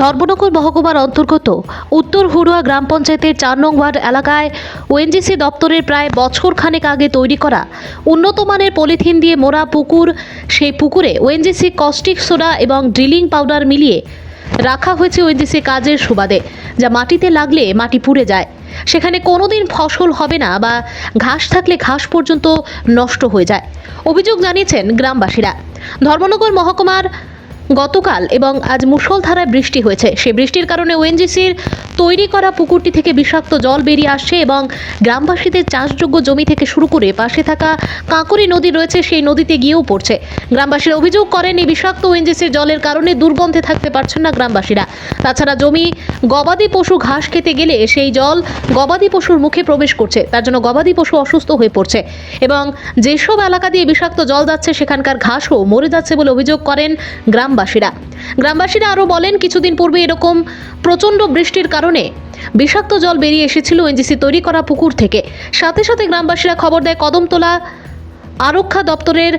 ধর্মনগর মহকুমার অন্তর্গত উত্তর হুড়ুয়া গ্রাম পঞ্চায়েতের চার নং ওয়ার্ড এলাকায় ওএনজিসি দপ্তরের প্রায় বছর খানেক আগে তৈরি করা উন্নত মানের পলিথিন দিয়ে মোড়া পুকুর, সেই পুকুরে ওএনজিসি কস্টিক সোডা এবং ড্রিলিং পাউডার মিলিয়ে রাখা হয়েছে ওএনজিসি কাজের সুবাদে, যা মাটিতে লাগলে মাটি পুড়ে যায়। সেখানে কোনোদিন ফসল হবে না বা ঘাস থাকলে ঘাস পর্যন্ত নষ্ট হয়ে যায়, অভিযোগ জানিয়েছেন গ্রামবাসীরা। ধর্মনগর মহকুমার গতকাল এবং আজ মুষলধারায় বৃষ্টি হয়েছে। সে বৃষ্টির কারণে ওএনজিসির তৈরি করা পুকুরটি থেকে বিষাক্ত জল বেরিয়ে আসছে এবং গ্রামবাসীদের চাষযোগ্য জমি থেকে শুরু করে পাশে থাকা কাঁকুরি নদী রয়েছে, সেই নদীতে গিয়েও পড়ছে। গ্রামবাসীরা অভিযোগ করেন, এই বিষাক্ত ওএনজিসির জলের কারণে দুর্গন্ধে থাকতে পারছেন না গ্রামবাসীরা। তাছাড়া জমি গবাদি পশু ঘাস খেতে গেলে সেই জল গবাদি পশুর মুখে প্রবেশ করছে। তার জন্য গবাদি পশু অসুস্থ হয়ে পড়ছে এবং যেসব এলাকা দিয়ে বিষাক্ত জল যাচ্ছে, সেখানকার ঘাসও মরে যাচ্ছে বলে অভিযোগ করেন গ্রামবাসীরা। গ্রামবাসীরা আরও বলেন, কিছুদিন পূর্বে এরকম প্রচণ্ড বৃষ্টির কারণে বিষাক্ত জল বেরিয়ে এসেছিল এনজিসি তৈরি করা পুকুর থেকে। সাথে সাথে গ্রামবাসীরা খবর দেয় কদমতলা আরক্ষা দপ্তরের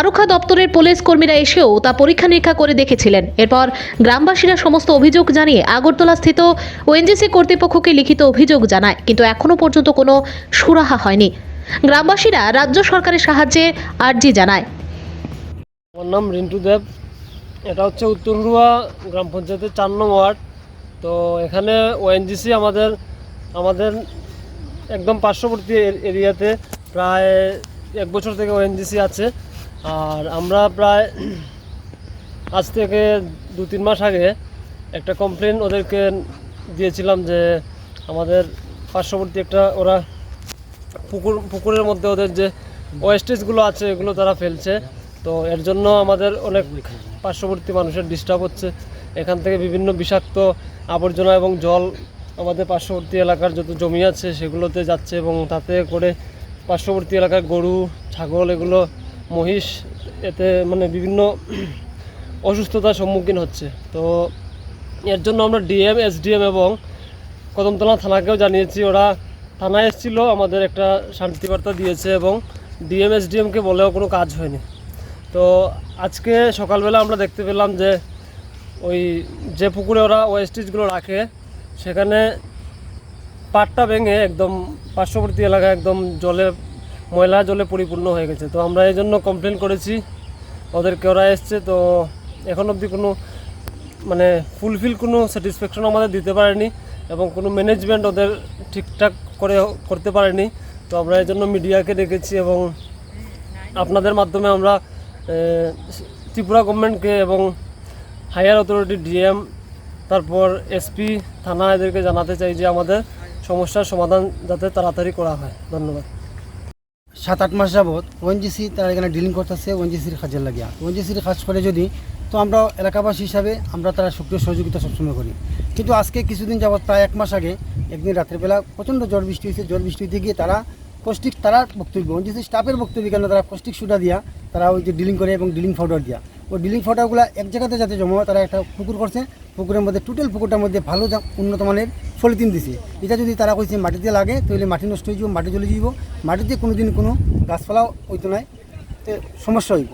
আরক্ষা দপ্তরের পুলিশ কর্মীরা এসেও তা পরীক্ষা নিরীক্ষা করে দেখেছিলেন। এরপর গ্রামবাসীরা সমস্ত অভিযোগ জানিয়ে আগরতলা স্থিত ওএনজিসি কর্তৃপক্ষকে লিখিত অভিযোগ জানায়, কিন্তু এখনও পর্যন্ত কোনো সুরাহা হয়নি। গ্রামবাসীরা রাজ্য সরকারের সাহায্যে আর্জি জানায়। আমার নাম রিন্টু দেব। এটা হচ্ছে উত্তর উত্তরহুয়া গ্রাম পঞ্চায়েতের চার নং ওয়ার্ড। তো এখানে ওএনজিসি আমাদের আমাদের একদম পার্শ্ববর্তী এর- এরিয়াতে প্রায় এক বছর থেকে ওএনজিসি আছে। আর আমরা প্রায় আজ থেকে দু তিন মাস আগে একটা কমপ্লেন ওদেরকে দিয়েছিলাম যে আমাদের পার্শ্ববর্তী একটা ওরা পুকুর, পুকুরের মধ্যে ওদের যে ওয়েস্টেজগুলো আছে, এগুলো তারা ফেলছে। তো এর জন্য আমাদের অনেক পার্শ্ববর্তী মানুষের ডিস্টার্ব হচ্ছে। এখান থেকে বিভিন্ন বিষাক্ত আবর্জনা এবং জল আমাদের পার্শ্ববর্তী এলাকার যত জমি আছে সেগুলোতে যাচ্ছে এবং তাতে করে পার্শ্ববর্তী এলাকার গরু, ছাগল এগুলো, মহিষ এতে মানে বিভিন্ন অসুস্থতার সম্মুখীন হচ্ছে। তো এর জন্য আমরা ডিএম, এসডিএম এবং কদমতলা থানাকেও জানিয়েছি। ওরা থানায় এসেছিল, আমাদের একটা শান্তি বার্তা দিয়েছে এবং ডিএম এসডিএমকে বলেও কোনো কাজ হয়নি। তো আজকে সকালবেলা আমরা দেখতে পেলাম যে ওই যে পুকুরে ওরা ওয়েস্টেজগুলো রাখে, সেখানে পাটটা ভেঙে একদম পার্শ্ববর্তী এলাকা একদম জলে, ময়লা জলে পরিপূর্ণ হয়ে গেছে। তো আমরা এই জন্য কমপ্লেন করেছি, ওদেরকে ওরা এসছে। তো এখন অবধি কোনো মানে ফুলফিল কোনো স্যাটিসফ্যাকশন আমাদের দিতে পারেনি এবং কোনো ম্যানেজমেন্ট ওদের ঠিকঠাক করে করতে পারেনি। তো আমরা এই জন্য মিডিয়াকে ডেকেছি এবং আপনাদের মাধ্যমে আমরা ত্রিপুরা গভর্নমেন্টকে এবং হায়ার অথরিটি ডিএম তারপর এসপি থানা এদেরকে জানাতে চাই যে আমাদের সমস্যার সমাধান যাতে তাড়াতাড়ি করা হয়। ধন্যবাদ। সাত আট মাস যাবৎ ওএনজিসি তারা এখানে ডিলিং করতেছে ওএনজিসির কাজের লাগিয়া। ওএনজিসির কাজ করে যদি, তো আমরা এলাকাবাসী হিসাবে আমরা তারা সক্রিয় সহযোগিতা সবসময় করি। কিন্তু আজকে কিছুদিন যাবৎ প্রায় এক মাস আগে, একদিন রাত্রেবেলা প্রচণ্ড ঝড় বৃষ্টি হয়েছে। ঝড় বৃষ্টি হতে গিয়ে তারা কষ্টিক তারা বক্তব্য ওএনজিসি স্টাফের বক্তব্য কেন তারা কষ্টিক সুটা দিয়া, তারা ওই যে ডিলিং করে এবং ডিলিং পাউডার দিয়া। ওই ডিলিং পাউডারগুলো এক জায়গাতে যাতে জমা হয়, তারা একটা পুকুর করছে। পুকুরের মধ্যে টোটাল পুকুরটার মধ্যে ভালো যা- উন্নত মানের পলিথিন দিছে। এটা যদি তারা কইছে মাটিতে লাগে, তাহলে মাটি নষ্ট হয়ে যাব মাটি জ্বলে যাব মাটিতে কোনো দিন কোনো গাছপালাও হইতো নাই, তে সমস্যা হইব।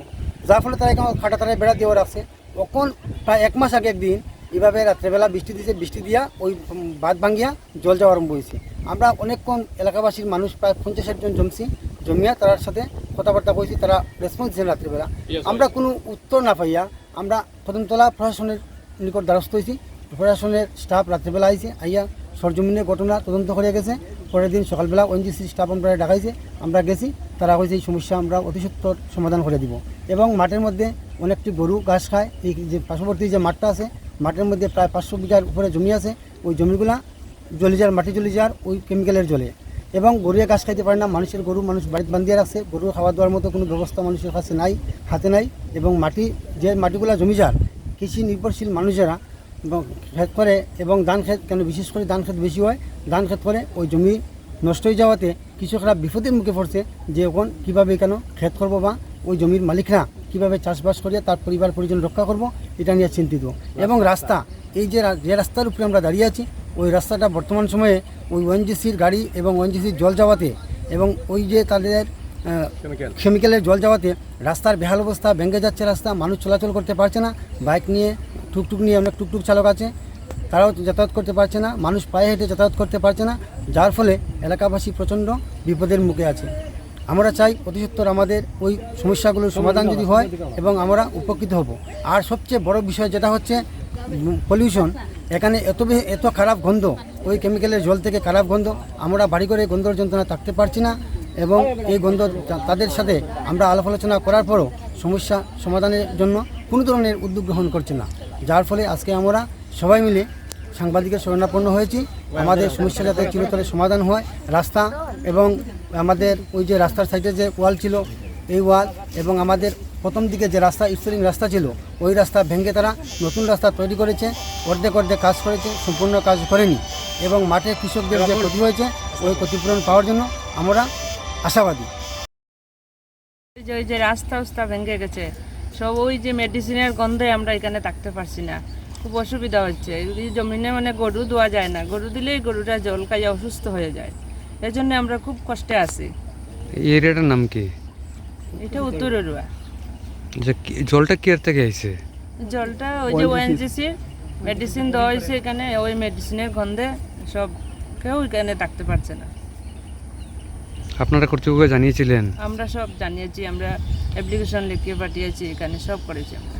যার ফলে তারা এখানে খাটা তারা বেড়া দিয়ে রাখছে। তখন প্রায় এক মাস আগে একদিন, এভাবে রাত্রেবেলা বৃষ্টি দিছে, বৃষ্টি দিয়া ওই বাঁধ ভাঙ্গিয়া জল যাওয়া আরম্ভ হয়েছে আমরা অনেকক্ষণ এলাকাবাসীর মানুষ প্রায় পঞ্চাশ ষাট জন জমছি জমিয়া তার সাথে কথাবার্তা কইছি তারা রেসপন্স দিয়েছেন রাত্রেবেলা। আমরা কোনো উত্তর না পাইয়া আমরা কদমতলা প্রশাসনের নিকট দ্বারস্থ হয়েছি প্রশাসনের স্টাফ রাত্রিবেলা আইছে আইয়া সরজমিনের ঘটনা তদন্ত করে গেছে। পরের দিন সকালবেলা ওএনজিসি স্টাফ আমরা ডাকাইছে আমরা গেছি। তারা কইছে এই সমস্যা আমরা অতি সত্বর সমাধান করে দিব। এবং মাঠের মধ্যে অনেকটি গরু ঘাস খায়। এই যে পার্শ্ববর্তী যে মাঠটা আছে মাঠের মধ্যে প্রায় পাঁচশো বিঘার উপরে জমি আছে। ওই জমিগুলা জলি যার, মাটি জলি যার, ওই কেমিক্যালের জলে। এবং গরুয়ে ঘাস খাইতে পারে না, মানুষের গরু মানুষ বাড়িতে বান্ধিয়ে রাখছে গরু খাওয়া দাওয়ার মতো কোনো ব্যবস্থা মানুষের কাছে নাই, হাতে নাই, এবং মাটি, যে মাটিগুলা জমি যার, কৃষি নির্ভরশীল মানুষেরা ক্ষেত করে, এবং ধান ক্ষেত, কেন বিশেষ করে ধান ক্ষেত বেশি হয়, ধান ক্ষেত করে ওই জমি নষ্ট হয়ে যাওয়াতে কৃষকরা বিপদের মুখে পড়ছে যে এখন কীভাবে কেন ক্ষেত করব বা ওই জমির মালিকরা কীভাবে চাষবাস করে তার পরিবার পরিজন রক্ষা করব, এটা নিয়ে চিন্তিত। এবং রাস্তা, এই যে যে রাস্তার উপরে আমরা দাঁড়িয়ে আছি ওই রাস্তাটা বর্তমান সময়ে ওই ওএনজিসির গাড়ি এবং ওএনজিসির জল যাওয়াতে এবং ওই যে তাদের কেমিক্যালের জল যাওয়াতে রাস্তার বেহাল অবস্থা ভেঙে যাচ্ছে রাস্তা মানুষ চলাচল করতে পারছে না বাইক নিয়ে টুকটুক নিয়ে অনেক টুকটুক চালক আছে তারাও যাতায়াত করতে পারছে না মানুষ পায়ে হেঁটে যাতায়াত করতে পারছে না যার ফলে এলাকাবাসী প্রচণ্ড বিপদের মুখে আছে। আমরা চাই অতি সত্বর আমাদের ওই সমস্যাগুলোর সমাধান যদি হয় এবং আমরা উপকৃত হব। আর সবচেয়ে বড় বিষয় যেটা হচ্ছে পলিউশন এখানে এত এত খারাপ গন্ধ, ওই কেমিক্যালের জল থেকে খারাপ গন্ধ, আমরা বাড়ি করে গন্ধর যন্ত্রণা থাকতে পারছি না এবং এই গন্ধ তাদের সাথে আমরা আলাপ আলোচনা করার পরও সমস্যা সমাধানের জন্য কোনো ধরনের উদ্যোগ গ্রহণ করছে না। যার ফলে আজকে আমরা সবাই মিলে সাংবাদিকের শরণাপন্ন হয়েছি। আমাদের সমস্যা যাতে চিরতরে সমাধান হয়, রাস্তা এবং আমাদের ওই যে রাস্তার সাইডে যে ওয়াল ছিল, এই ওয়াল এবং আমাদের প্রথম দিকে যে রাস্তা স্টোরিং রাস্তা ছিল ওই রাস্তা ভেঙে তারা নতুন রাস্তা তৈরি করেছে অর্ধেক অর্ধেক কাজ করেছে সম্পূর্ণ কাজ করেনি এবং মাঠে কৃষকদের যে ক্ষতি হয়েছে ওই ক্ষতিপূরণ পাওয়ার জন্য আমরা আশাবাদী। যে ওই যে রাস্তা উস্তা ভেঙে গেছে সব ওই যে মেডিসিনের গন্ধে আমরা এখানে থাকতে পারছি না। খুব অসুবিধা হচ্ছে। এই জমিনে মানে গরু দেওয়া যায় না। গরু দিলেই গরুটা জল খাইয়ে অসুস্থ হয়ে যায়। এই জন্য আমরা খুব কষ্টে আছি। এই এরিয়াটার নাম কি? এটা উত্তর এরুয়া। যে জলটা কি এর থেকে আইছে? জলটা ওই যে ওএনজিসি মেডিসিন দেওয়া হয়েছে এখানে ওই মেডিসিনের গন্ধে সব কেউ এখানে থাকতে পারছে না। আপনারা কর্তৃপক্ষ জানিয়েছিলেন? আমরা সব জানিয়েছি আমরা অ্যাপ্লিকেশন লিখিয়ে পাঠিয়েছি এখানে সব করেছি আমরা।